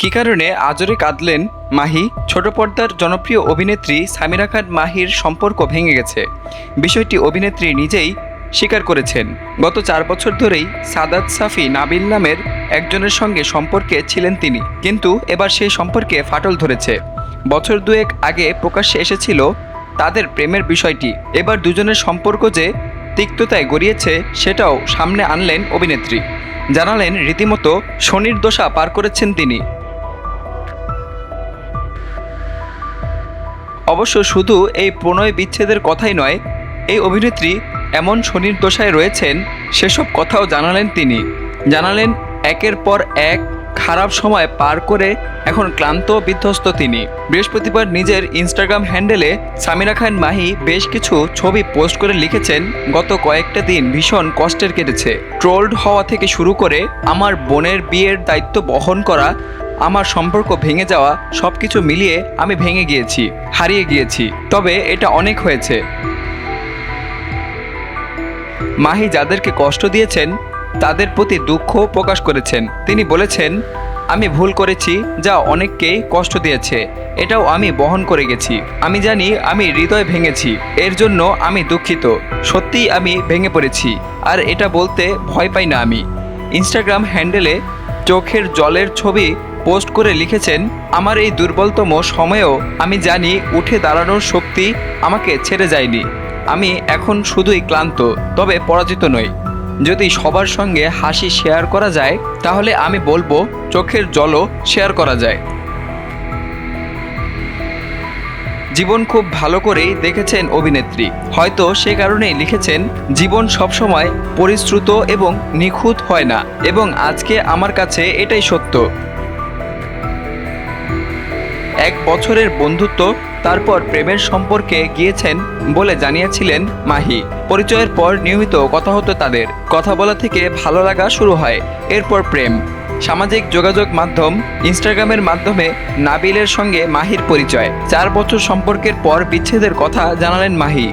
কী কারণে আজরে কাঁদলেন মাহি? ছোট পর্দার জনপ্রিয় অভিনেত্রী সামিরা খান মাহির সম্পর্ক ভেঙে গেছে। বিষয়টি অভিনেত্রী নিজেই স্বীকার করেছেন। গত চার বছর ধরেই সাদাত সাফি নাবিল নামের একজনের সঙ্গে সম্পর্কে ছিলেন তিনি। কিন্তু এবার সেই সম্পর্কে ফাটল ধরেছে। বছর দুয়েক আগে প্রকাশ্যে এসেছিল তাদের প্রেমের বিষয়টি। এবার দুজনের সম্পর্ক যে তিক্ততায় গড়িয়েছে, সেটাও সামনে আনলেন অভিনেত্রী। জানালেন, রীতিমতো শনির দশা পার করেছেন তিনি। অবশ্য শুধু এই প্রণয় বিচ্ছেদের কথাই নয়, এই অভিনেত্রী এমন শনির দশায় রয়েছেন, সেসব কথাও জানালেন তিনি। জানালেন একের পর এক খারাপ সময় পার করে এখন ক্লান্ত বিধ্বস্ত তিনি। বৃহস্পতিবার নিজের ইনস্টাগ্রাম হ্যান্ডেলে সামিরা খান মাহি বেশ কিছু ছবি পোস্ট করে লিখেছেন, গত কয়েকটা দিন ভীষণ কষ্টের কেটেছে। ট্রোলড হওয়া থেকে শুরু করে আমার বোনের বিয়ের দায়িত্ব বহন করা আমার সম্পর্ক ভেঙে যাওয়া সব কিছু মিলিয়ে আমি ভেঙে গিয়েছি, হারিয়ে গিয়েছি। তবে এটা অনেক হয়েছে। মাহি যাদেরকে কষ্ট দিয়েছেন, তাদের প্রতি দুঃখ প্রকাশ করেছেন। তিনি বলেছেন, আমি ভুল করেছি যা অনেককেই কষ্ট দিয়েছে। এটাও আমি বহন করে গেছি। আমি জানি আমি হৃদয় ভেঙেছি। এর জন্য আমি দুঃখিত। সত্যিই আমি ভেঙে পড়েছি। আর এটা বলতে ভয় পাই না আমি। ইনস্টাগ্রাম হ্যান্ডেলে চোখের জলের ছবি পোস্ট করে লিখেছেন, আমার এই দুর্বলতম সময়েও আমি জানি উঠে দাঁড়ানোর শক্তি আমাকে ছেড়ে যায়নি। আমি এখন শুধুই ক্লান্ত, তবে পরাজিত নই। যদি সবার সঙ্গে হাসি শেয়ার করা যায়, তাহলে আমি বলব, চোখের জলও শেয়ার করা যায়। জীবন খুব ভালো করেই দেখেছেন অভিনেত্রী। হয়তো সে কারণেই লিখেছেন, জীবন সবসময় পরিশ্রুত এবং নিখুঁত হয় না, এবং আজকে আমার কাছে এটাই সত্য। এক বছরের বন্ধুত্ব তারপর প্রেমের সম্পর্কে গিয়েছেন বলে জানিয়েছিলেন মাহি। পরিচয়ের পর নিয়মিত কথা হতো তাদের। কথা বলা থেকে ভালো লাগা শুরু হয়। এরপর প্রেম। সামাজিক যোগাযোগ মাধ্যম ইনস্টাগ্রামের মাধ্যমে নাবিলের সঙ্গে মাহির পরিচয়। চার বছর সম্পর্কের পর বিচ্ছেদের কথা জানালেন মাহি।